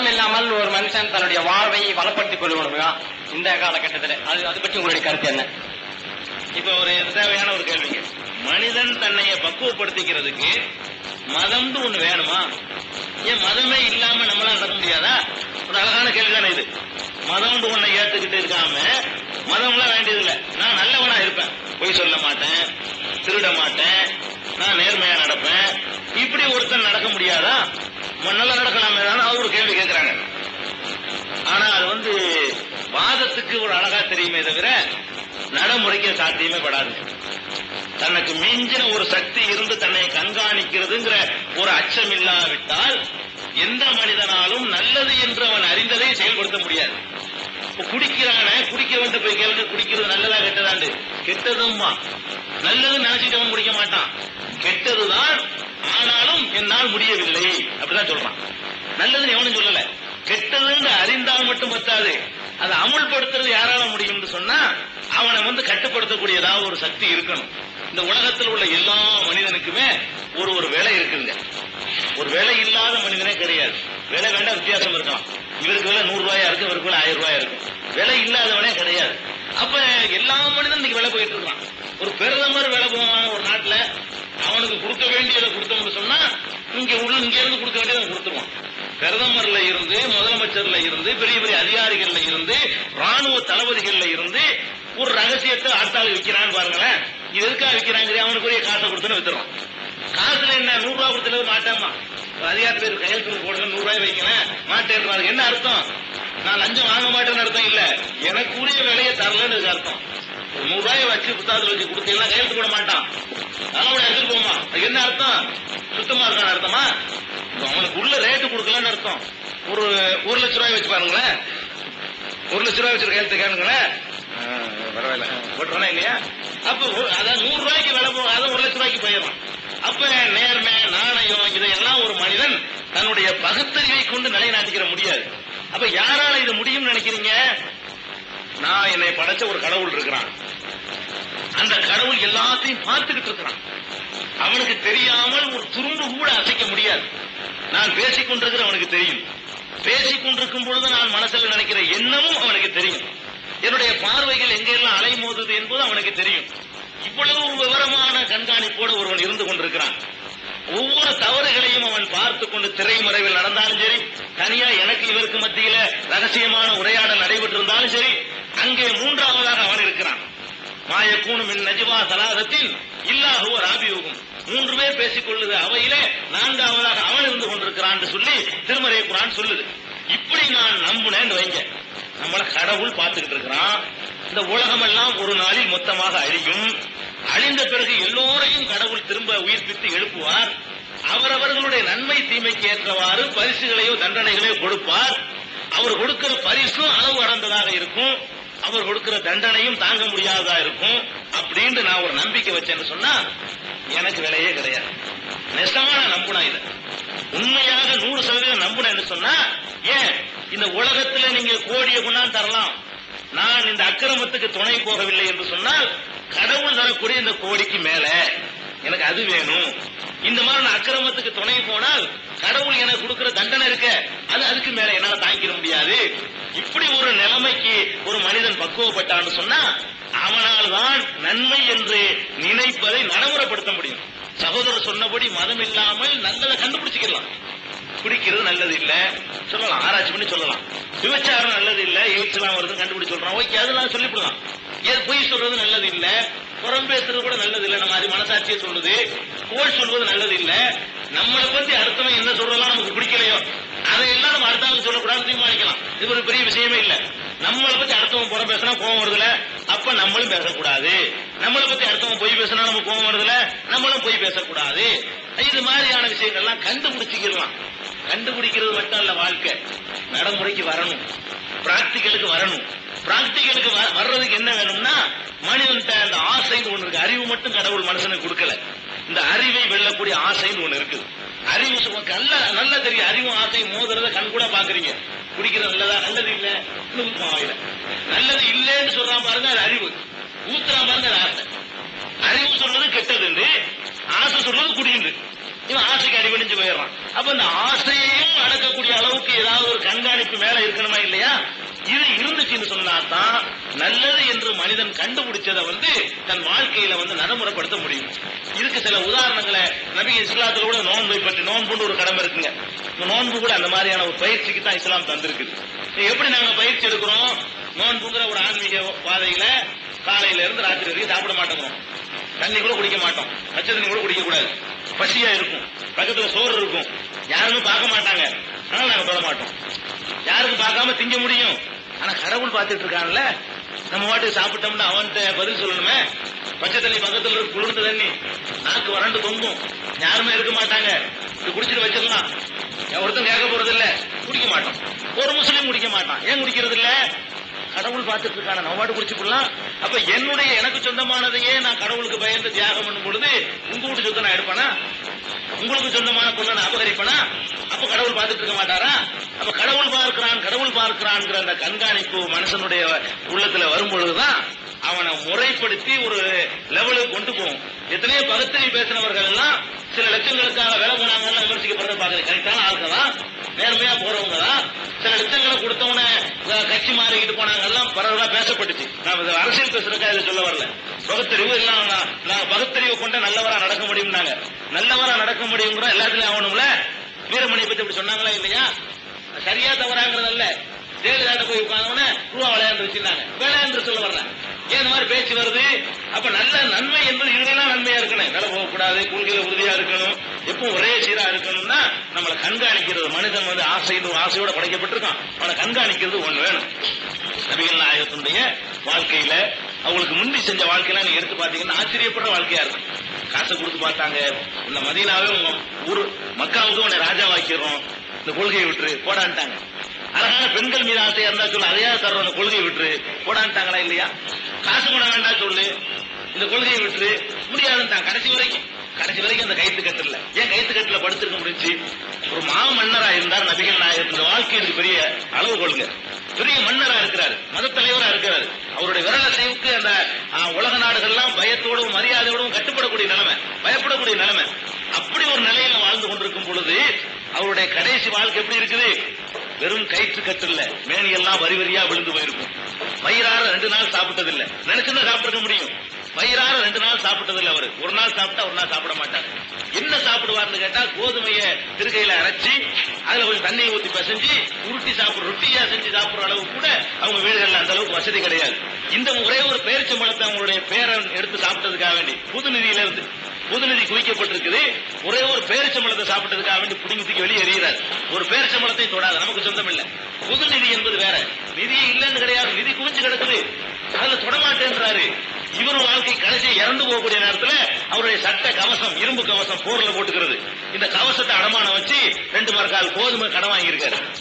பணம் இல்லாமல் ஒரு மனுஷன் தன்னுடைய வாழ்வை வளப்படுத்திக் கொள்ள இந்த காலகட்டத்தில். அது அது பற்றி உங்களுடைய கருத்து என்ன? இப்ப ஒரு தேவையான ஒரு கேள்விங்க மனிதன் தன்னைய பக்குவப்படுத்திக்கிறதுக்கு மதம்னு ஒண்ணு வேணுமா? ஏன் மதமே இல்லாம நம்மளால நடக்க முடியாதா? ஒரு அழகான கேள்வி தானே இது. மதம் ஒண்ணை ஏத்துக்கிட்டு இருக்காம மதம்லாம் வேண்டியது இல்லை நான் நல்லவனா இருப்பேன். பொய் சொல்ல மாட்டேன். திருட மாட்டேன். நான் நேர்மையா நடப்பேன். இப்படி ஒருத்தன் நடக்க முடியாதா? நல்லா நடக்கலாமே தானே அவர் ஒரு கேள்வி கேட்கிறாங்க. ஆனா அது வந்து வாதத்துக்கு ஒரு அழகா தெரியுமே தவிர நடைமுறைக்கு சாத்தியமே படாது. தனக்கு மிஞ்சின ஒரு சக்தி இருந்து தன்னை கண்காணிக்கிறதுங்கிற ஒரு அச்சம் இல்லாவிட்டால் எந்த மனிதனாலும் நல்லது என்று அவன் அறிந்ததை செயல்படுத்த முடியாது. இப்ப குடிக்கிறான குடிக்கிறவன் போய் கேளுங்க குடிக்கிறது நல்லதா கெட்டதாண்டு. கெட்டதும்மா. நல்லது நினைச்சிட்டு அவன் குடிக்க மாட்டான். கெட்டதுதான் ஆனாலும் என்னால் முடியவில்லை. அப்படிதான் சொல்றான். நல்லதுன்னு எவனும் சொல்லல. கெட்டதுன்னு அறிந்தால் மட்டும் பத்தாது. அதை அமுல்படுத்துறது யாரால முடியும்னு சொன்னா அவனை வந்து கட்டுப்படுத்தக்கூடிய ஏதாவது ஒரு சக்தி இருக்கணும். இந்த உலகத்தில் உள்ள எல்லா மனிதனுக்குமே ஒரு ஒரு வேலை இருக்குங்க. ஒரு வேலை இல்லாத மனிதனே கிடையாது. வேலை வேண்டாம் வித்தியாசம் இருக்கலாம். இவருக்கு வேலை நூறு ரூபாயா இருக்கு இவருக்கு வேலை ஆயிரம் ரூபாயா இருக்கும் வேலை இல்லாதவனே கிடையாது. அப்ப எல்லா மனிதனும் இன்னைக்கு வேலை போயிட்டு இருக்கான். ஒரு பிரதமர் வேலை போவான் ஒரு நாட்டுல அவனுக்கு கொடுக்க வேண்டியதை கொடுத்தோம்னு சொன்னா இங்க உள்ள இங்க இருந்து கொடுக்க வேண்டியதை கொடுத்துருவான். பிரதமர்ல இருந்து முதலமைச்சர்ல இருந்து பெரிய பெரிய அதிகாரிகள்ல இருந்து ராணுவ தளபதிகள்ல இருந்து ஒரு ரகசியத்தை ஆட்டாளி விக்கிறான்னு பாருங்களேன். இது எதுக்காக விற்கிறாங்க அவனுக்குரிய காசை கொடுத்துன்னு வித்துறான் காசுல என்ன? நூறு ரூபாய் கொடுத்துல மாட்டாமா? அதிகார பேர் கையெழுத்து போடுற நூறு ரூபாய் வைக்கிறேன் மாட்டேன் என்ன அர்த்தம்? நான் லஞ்சம் வாங்க மாட்டேன்னு அர்த்தம் இல்ல. எனக்கு உரிய விலையை தரலன்னு அர்த்தம். ஒரு ரூபாயை வச்சு புத்தகத்துல வச்சு கொடுத்தீங்கன்னா கையெழுத்து போட மாட்டான். அதெல்லாம் எடுத்துட்டு போமா என்ன அர்த்தம்? சுத்தமா இருக்கான் அர்த்தமா? அவனுக்கு உள்ள ரேட்டு கொடுக்கலன்னு அர்த்தம். ஒரு ஒரு லட்ச ரூபாய் வச்சு பாருங்களேன். ஒரு லட்ச ரூபாய் வச்சிருக்க கையெழுத்து கேளுங்களேன். பரவாயில்ல. போட்டுருவானா இல்லையா? அப்ப அதான் நூறு ரூபாய்க்கு விலை போ அதான் ஒரு லட்ச ரூபாய்க்கு போயிடும் அப்ப நேர்மை நாணயம் இதையெல்லாம் ஒரு மனிதன் தன்னுடைய பகுத்தறிவை கொண்டு நிலைநாட்டிக்கிற முடியாது. அப்ப யாரால இது முடியும்னு நினைக்கிறீங்க? நான் என்னை படைச்ச ஒரு கடவுள் இருக்கிறான். எல்லாத்தையும் பார்த்துக்கிட்டு இருக்கிறான். அவனுக்கு தெரியாமல் ஒரு துரும்பு கூட அசைக்க முடியாது. நான் பேசிக் கொண்டிருக்கிற அவனுக்கு தெரியும். பேசிக் கொண்டிருக்கும் பொழுது நான் மனசுல நினைக்கிற எண்ணமும் அவனுக்கு தெரியும். என்னுடைய பார்வைகள் எங்கெல்லாம் அலைமோதுது என்பது அவனுக்கு தெரியும். இவ்வளவு விவரமான கண்காணிப்போடு ஒருவன் இருந்து கொண்டிருக்கிறான். ஒவ்வொரு தவறுகளையும் அவன் பார்த்து கொண்டு திரைமறைவில் நடந்தாலும் சரி தனியா எனக்கு இவருக்கு மத்தியில ரகசியமான உரையாடல் நடைபெற்றிருந்தாலும் சரி அங்கே மூன்றாவதாக அவன் இருக்கிறான். மாயக்கூணும் மின் நஜிவா சலாதத்தில் இல்லாஹுவ ராபியோகும். மூன்று பேர் பேசிக் கொள்ளுது அவையிலே நான்காவதாக அவன் இருந்து கொண்டிருக்கிறான் சொல்லி திருமறை குரான் சொல்லுது. இப்படி நான் நம்புனேன்னு வைங்க. நம்மள கடவுள் பார்த்துக்கிட்டு இருக்கிறான். இந்த உலகம் எல்லாம் ஒரு நாளில் மொத்தமாக அழியும். அழிந்த பிறகு எல்லோரையும் கடவுள் திரும்ப உயிர்ப்பித்து எழுப்புவார். அவரவர்களுடைய நன்மை தீமைக்கு ஏற்றவாறு பரிசுகளையோ தண்டனைகளையோ கொடுப்பார். அவர் கொடுக்கிற பரிசும் அளவு கடந்ததாக இருக்கும். அவர் கொடுக்கிற தண்டனையும் தாங்க முடியாததா இருக்கும் அப்படின்னு நான் ஒரு நம்பிக்கை வச்சேன்னு சொன்னா எனக்கு விலையே கிடையாது. நெசமா நான் நம்புனா இதை. உண்மையாக நூறு சதவீதம் நம்புனேன்னு சொன்னா ஏன்? இந்த உலகத்துல நீங்க கோடியை கொண்டாந்து தரலாம். நான் இந்த அக்கிரமத்துக்கு துணை போகவில்லை என்று சொன்னால் கடவுள் தரக்கூடிய இந்த கோடிக்கு மேல எனக்கு அது வேணும். இந்த மாதிரி நான் அக்கிரமத்துக்கு துணை போனால் கடவுள் எனக்கு கொடுக்கிற தண்டனை இருக்க. அது அதுக்கு மேல என்னால தாங்கிட முடியாது. இப்படி ஒரு நிலைமைக்கு ஒரு மனிதன் பக்குவப்பட்டான்னு சொன்னா அவனால் தான் நன்மை என்று நினைப்பதை நடைமுறைப்படுத்த முடியும். சகோதரர் சொன்னபடி மதம் இல்லாமல் நல்லதை கண்டுபிடிச்சுக்கலாம். குடிக்கிறது நல்லது இல்ல. சொல்லலாம் ஆராய்ச்சி பண்ணி சொல்லலாம். விபச்சாரம் நல்லது இல்ல எய்ட்ஸ் எல்லாம் வருது கண்டுபிடிச்சு சொல்றான். ஓகே அதெல்லாம் சொல்லிவிடலாம். ஏது பொய் சொல்றது நல்லது இல்ல? புறம் பேசுறது கூட நல்லது இல்ல. நம்ம அது மனசாட்சியை சொல்லுது. கோல் சொல்வது நல்லது இல்ல. நம்மளை பத்தி அடுத்தவன் என்ன சொல்றதெல்லாம் நமக்கு பிடிக்கலையோ? அதையெல்லாம் நம்ம அடுத்தவங்க சொல்லக்கூடாது தீர்மானிக்கலாம் இது ஒரு பெரிய விஷயமே இல்ல. நம்மளை பத்தி அடுத்தவன் புறம் பேசினா கோவம் வருதுல அப்ப நம்மளும் பேசக்கூடாது. நம்மளை பத்தி அடுத்தவன் பொய் பேசினா நம்ம கோவம் வருதுல நம்மளும் பொய் பேசக்கூடாது. இது மாதிரியான விஷயங்கள்லாம் கண்டுபிடிச்சிக்கலாம் கண்டுபிடிக்கிறது மட்டும் இல்ல வாழ்க்கை. நடைமுறைக்கு வரணும். பிராக்டிக்கலுக்கு வரணும். பிராக்டிக்கலுக்கு வ- வர்றதுக்கு என்ன வேணும்னா மனிதன் அந்த ஆசைன்னு ஒண்ணு இருக்கு. அறிவு மட்டும் கடவுள் மனுஷனுக்கு கொடுக்கல. இந்த அறிவை வெல்லக்கூடிய ஆசைன்னு ஒண்ணு இருக்குது. அறிவு சும்மா நல்ல நல்லா தெரியும். அறிவும் ஆசையும் மோதுறத கண் கூட பாக்குறீங்க குடிக்கிறது நல்லதா? நல்லது இல்ல. வாயில. நல்லது இல்லைன்னு சொல்றான் பாருங்க அது அறிவு. ஊத்துறான் பாருங்க அது ஆசை. அறிவு சொல்றது கெட்டது ஆசை சொல்றது குடியுண்டு. இவன் ஆசைக்கு அடிபணிஞ்சு போயிடுறான். அப்ப இந்த ஆசையையும் அடக்கக்கூடிய அளவுக்கு ஏதாவது ஒரு கண்காணிப்பு மேல இருக்கணுமா இல்லையா? இது இருந்துச்சுன்னு சொன்னா தான் நல்லது என்று மனிதன் கண்டுபிடிச்சதை வந்து தன் வாழ்க்கையில வந்து நடைமுறைப்படுத்த முடியும். இதுக்கு சில உதாரணங்களை நபி இஸ்லாத்துல கூட நோன்பை பற்றி நோன்புன்னு ஒரு கடமை இருக்குங்க. நோன்பு கூட அந்த மாதிரியான ஒரு பயிற்சிக்கு தான் இஸ்லாம் தந்திருக்குது. எப்படி நாங்க பயிற்சி எடுக்கிறோம்? நோன்புங்கிற ஒரு ஆன்மீக பாதையில காலையில இருந்து ராத்திரி வரைக்கும் சாப்பிட மாட்டோம் தண்ணி கூட குடிக்க மாட்டோம். நச்சு தண்ணி கூட குடிக்க கூடாது பசியா இருக்கும். பக்கத்துல சோறு இருக்கும். யாருமே பார்க்க மாட்டாங்க. ஆனா நாங்க தொட மாட்டோம். யாருக்கும் பார்க்காம திங்க முடியும். ஆனா கடவுள் பார்த்துட்டு இருக்கான்ல. நம்ம வாட்டுக்கு சாப்பிட்டோம்னா அவன்கிட்ட பதில் சொல்லணுமே. பச்சை தண்ணி பக்கத்துல இருக்கு குளிர்ந்த தண்ணி. நாக்கு வறண்டு தொங்கும் யாருமே இருக்க மாட்டாங்க. இது குடிச்சிட்டு வச்சிடலாம். ஒருத்தன் கேட்க போறது இல்ல குடிக்க மாட்டோம். ஒரு முஸ்லீம் குடிக்க மாட்டான். ஏன் குடிக்கிறது இல்ல கடவுள் பார்த்துட்டு இருக்கான. நம்ம பாட்டு குடிச்சுக்கலாம் அப்ப என்னுடைய எனக்கு சொந்தமானதையே நான் கடவுளுக்கு பயந்து தியாகம் பண்ணும் பொழுது உங்க வீட்டு சொத்தை நான் எடுப்பேனா? உங்களுக்கு சொந்தமான பொண்ணை நான் அபகரிப்பேனா? அப்ப கடவுள் பார்த்துட்டு இருக்க மாட்டாரா? அப்ப கடவுள் பார்க்கிறான் கடவுள் பார்க்கிறான்ங்கிற அந்த கண்காணிப்பு மனுஷனுடைய உள்ளத்துல வரும்பொழுதுதான் அவனை முறைப்படுத்தி ஒரு லெவலுக்கு கொண்டு போகும். எத்தனையோ பகத்திரி பேசினவர்கள் எல்லாம் சில லட்சங்களுக்காக வேலை போனாங்கன்னு விமர்சிக்கப்படுறத பாக்குறது கரெக்டான ஆளுங்க தான் நேர்மையா போறவங்க தான். சில லட்சங்களை கொடுத்தவன கட்சி மாறிக்கிட்டு போனாங்க எல்லாம் பரவலா பேசப்பட்டுச்சு. நான் அரசியல் பேசுறதுக்காக இதை சொல்ல வரல. பகுத்தறிவு எல்லாம் நான் பகுத்தறிவு கொண்ட நல்லவரா நடக்க முடியும்னாங்க. நல்லவரா நடக்க முடியுங்கிற எல்லாத்துலயும் ஆகணும்ல? வீரமணியை பத்தி இப்படி சொன்னாங்களா இல்லையா? சரியா தவறாங்கிறதல்ல ஜெயலலிதா போய் உட்கார்ந்தவன ரூபா விளையாண்டு வச்சிருந்தாங்க. விளையாண்டு சொல்ல வரல ஏன் இந்த மாதிரி பேச்சு வருது? அப்ப நல்ல நன்மை என்பது இதுலாம் நன்மையா இருக்கணும். வேலை போகக்கூடாது கொள்கையில உறுதியா இருக்கணும். எப்பவும் ஒரே சீரா இருக்கணும்னா நம்மளை கண்காணிக்கிறது. மனிதன் வந்து ஆசை ஆசையோட படைக்கப்பட்டிருக்கான். அவனை கண்காணிக்கிறது ஒண்ணு வேணும். நபிகள் நாயகத்தினுடைய வாழ்க்கையில அவங்களுக்கு முந்தி செஞ்ச வாழ்க்கையெல்லாம் நீங்க எடுத்து பாத்தீங்கன்னா ஆச்சரியப்படுற வாழ்க்கையா இருக்கும். காசை கொடுத்து பார்த்தாங்க. இந்த மதீனாவே உங்க ஊரு மக்காவுக்கு உன்னை ராஜாவாக்கிறோம் இந்த கொள்கையை விட்டுரு போடான்ட்டாங்க. அழகான பெண்கள் மீது ஆசையா இருந்தா சொல்லு அதையா தர்றோம் அந்த கொள்கையை விட்டுரு போடான்ட்டாங்களா இல்லையா? காசு பண்ண வேண்டாம் சொல்லு இந்த கொள்கையை விட்டுரு முடியாதுன்ட்டாங்க கடைசி வரைக்கும் கடைசி வரைக்கும் அந்த கைத்து கட்டல. ஏன் கைத்து கட்டில படுத்திருக்க முடிஞ்சு ஒரு மா மன்னரா இருந்தார் நபிகள் நாயகர். இந்த வாழ்க்கை பெரிய அளவு கொள்கை. பெரிய மன்னரா இருக்கிறாரு மத தலைவரா இருக்கிறாரு. அவருடைய விரலசைவுக்கு அந்த உலக நாடுகள்லாம் பயத்தோடும் மரியாதையோடும் கட்டுப்படக்கூடிய நிலைமை பயப்படக்கூடிய நிலைமை. அப்படி ஒரு நிலையில வாழ்ந்து கொண்டிருக்கும் பொழுது அவருடைய கடைசி வாழ்க்கை எப்படி இருக்குது? வெறும் கயிற்று கட்டில்ல. மேனி எல்லாம் வரி வரியா விழுந்து போயிருக்கும். வயிறார ரெண்டு நாள் சாப்பிட்டதில்லை. நினைச்சுதான் சாப்பிட்டுருக்க முடியும். வயிறார ரெண்டு நாள் சாப்பிட்டதில்லை அவரு. ஒரு நாள் சாப்பிட்டா ஒரு நாள் சாப்பிட மாட்டார். என்ன சாப்பிடுவார்னு கேட்டா கோதுமைய திருக்கையில அரைச்சி அதுல கொஞ்சம் தண்ணியை ஊத்தி பிசைஞ்சு உருட்டி சாப்பிடுற ரொட்டியா செஞ்சு சாப்பிடுற அளவு கூட அவங்க வீடுகள்ல அந்த அளவுக்கு வசதி கிடையாது. இந்த ஒரே ஒரு பேரிச்சம்பழத்தை அவங்களுடைய பேரன் எடுத்து சாப்பிட்டதுக்காக வேண்டி புது நிதியில இருந்து புது நிதி குவிக்கப்பட்டிருக்குது. ஒரே ஒரு பேரிச்சம்பளத்தை சாப்பிட்டதுக்காக வேண்டி புடிங்கி தூக்கி வெளியே எறிகிறார். ஒரு பேரிச்சம்பளத்தை தொடாது நமக்கு சொந்தம் இல்ல புது நிதி என்பது வேற. நிதி இல்லைன்னு கிடையாது நிதி குவிச்சு கிடக்குது. அதுல தொடமாட்டேன்றாரு இவர் வாழ்க்கை கடைசி இறந்து போகக்கூடிய நேரத்தில் அவருடைய சட்ட கவசம் இரும்பு கவசம் போர்ல போட்டுக்கிறது. இந்த கவசத்தை அடமானம் வச்சு ரெண்டு மரக்கால் கோதுமை கடன் வாங்கியிருக்காரு.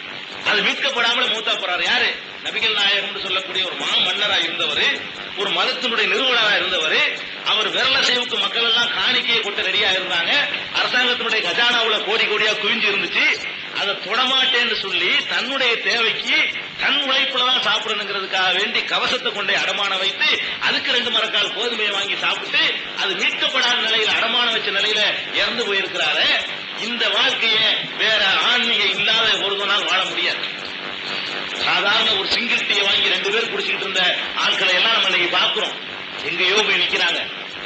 அது மீட்கப்படாமல் மூத்தா போறாரு. யாரு? நபிகள் நாயகம் சொல்லக்கூடிய ஒரு மா மன்னராக இருந்தவர் ஒரு மதத்தினுடைய நிறுவனராக இருந்தவர். அவர் விரலசைவுக்கு மக்கள் எல்லாம் காணிக்கையை கொட்ட ரெடியா இருந்தாங்க. அரசாங்கத்தினுடைய கஜானாவுல கோடி கோடியா குவிஞ்சு இருந்துச்சு. அதை தொடமாட்டேன்னு சொல்லி தன்னுடைய தேவைக்கு தன் உழைப்புல தான் சாப்பிடணுங்கிறதுக்காக வேண்டி கவசத்தை கொண்டே அடமானம் வைத்து அதுக்கு ரெண்டு மரக்கால் கோதுமையை வாங்கி சாப்பிட்டு அது மீட்கப்படாத நிலையில அடமானம் வச்ச நிலையில இறந்து போயிருக்கிறாரு இந்த வாழ்க்கையை வேற ஆன்மீக இல்லாத ஒருவனால் வாழ முடியாது. சாதாரண ஒரு சிங்கிள் டீயை வாங்கி ரெண்டு பேர் குடிச்சிட்டு இருந்த ஆட்களை எல்லாம் நம்ம இன்னைக்கு பாக்குறோம் எங்கேயோ போய் நிக்கிறாங்க.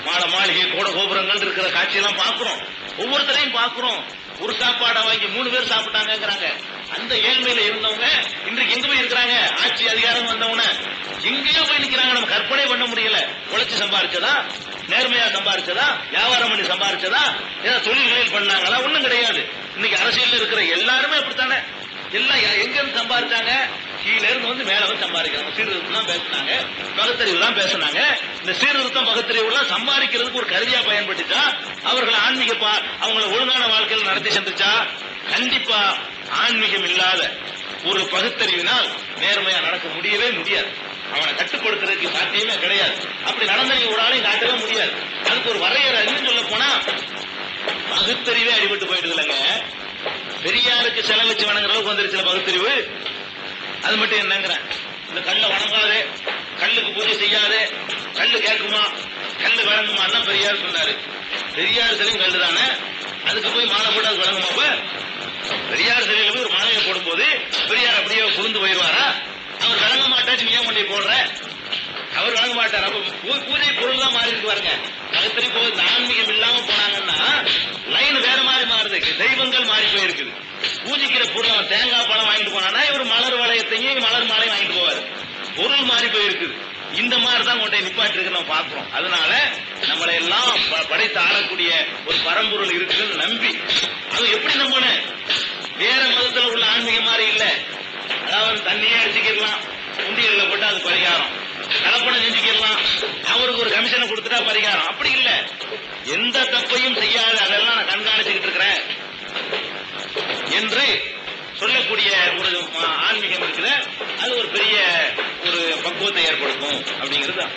மாட மாளிகை கோட கோபுரங்கள் இருக்கிற காட்சியெல்லாம் பாக்குறோம் ஒவ்வொருத்தரையும் பாக்குறோம் ஒரு சாப்பாடை வாங்கி மூணு பேர் சாப்பிட்டாங்கங்கிறாங்க. அந்த ஏழ்மையில இருந்தவங்க இன்றைக்கு எங்க போய் இருக்கிறாங்க? ஆட்சி அதிகாரம் வந்தவன. எங்கேயோ போய் நிக்கிறாங்க. நம்ம கற்பனை பண்ண முடியல. உழைச்சு சம்பாரிச்சதா? நேர்மையா சம்பாரிச்சதா? வியாபாரம் பண்ணி சம்பாரிச்சதா? ஏதாவது தொழில்களில் பண்ணாங்களா? ஒண்ணும் கிடையாது. இன்னைக்கு அரசியல் இருக்கிற எல்லாருமே அப்படித்தானே? எல்லாம் எங்க இருந்து சம்பாரிச்சாங்க? கீழ இருந்து வந்து மேல வந்து சம்பாதிக்கிறாங்க. சீர்திருத்தம் தான் பேசினாங்க. பகுத்தறிவு தான் பேசினாங்க. இந்த சீர்திருத்தம் பகுத்தறிவு எல்லாம் சம்பாதிக்கிறதுக்கு ஒரு கருவியா பயன்பட்டுச்சா அவர்கள் ஆன்மீக பா அவங்களை ஒழுங்கான வாழ்க்கையில் நடத்தி சென்றுச்சா? கண்டிப்பா ஆன்மீகம் இல்லாத ஒரு பகுத்தறிவினால் நேர்மையா நடக்க முடியவே முடியாது. அவனை கட்டுப்படுத்துறதுக்கு சாத்தியமே கிடையாது. அப்படி நடந்த நீங்க ஒரு ஆளையும் காட்டவே முடியாது. அதுக்கு ஒரு வரையறை சொல்ல போனா? பகுத்தறிவே அடிபட்டு போயிட்டு இல்லைங்க பெரியாருக்கு செலவு வச்சு வணங்குற அளவுக்கு வந்துருச்சு பகுத்தறிவு. அது மட்டும் என்னங்கிறேன். இந்த கல்லை வணங்காதே கல்லுக்கு பூஜை செய்யாதே கல்லு கேட்குமா கல்லு வழங்குமா தான் பெரியார் சொன்னாரு. பெரியார் சிலையும் கல்லு தானே? அதுக்கு போய் மாலை போட்டு அது வழங்குமா அப்ப? பெரியார் சிலையில போய் ஒரு மாலையை போடும்போது பெரியார் அப்படியே போயிடுவாரா? அவர் வழங்க மாட்டாச்சு நீ ஏன் கொண்டு போடுற? அவர் வழங்க மாட்டார். அப்ப பூஜை பொருள் தான் மாறி இருக்கு பாருங்க. கழுத்தறி போய் ஆன்மீகம் இல்லாம போனாங்கன்னா லைன் வேற மாதிரி மாறுது. தெய்வங்கள் மாறி போயிருக்குது. பூஜிக்கிற பொருள் தேங்காய் பழம் வாங்கிட்டு போனானா இவர் மலர் வளையத்தையும் மலர் மாலையும் வாங்கிட்டு போவார். பொருள் மாறி போயிருக்குது இந்த மாதிரி தான் கொண்டே நிப்பாட்டு இருக்கு நம்ம பாக்குறோம் அதனால நம்மளை எல்லாம் ப- படைத்து ஆளக்கூடிய ஒரு பரம்பொருள் இருக்குன்னு நம்பி. அது எப்படி நம்பன? வேற மதத்துல உள்ள ஆன்மீகம் மாதிரி இல்ல. அதாவது தண்ணியே அடிச்சுக்கிடலாம். உண்டியல்ல போட்டு அது பரிகாரம். கலப்பணம் செஞ்சுக்கிடலாம். அவருக்கு ஒரு கமிஷனை கொடுத்துட்டா பரிகாரம். அப்படி இல்ல. எந்த தப்பையும் செய்யாத அதெல்லாம் நான் கண்காணிச்சுக்கிட்டு இருக்கிறேன். என்று சொல்லக்கூடிய ஒரு ஆன்மீகம் இருக்குது அது ஒரு பெரிய ஒரு பக்குவத்தை ஏற்படுத்தும் அப்படிங்கிறது தான்.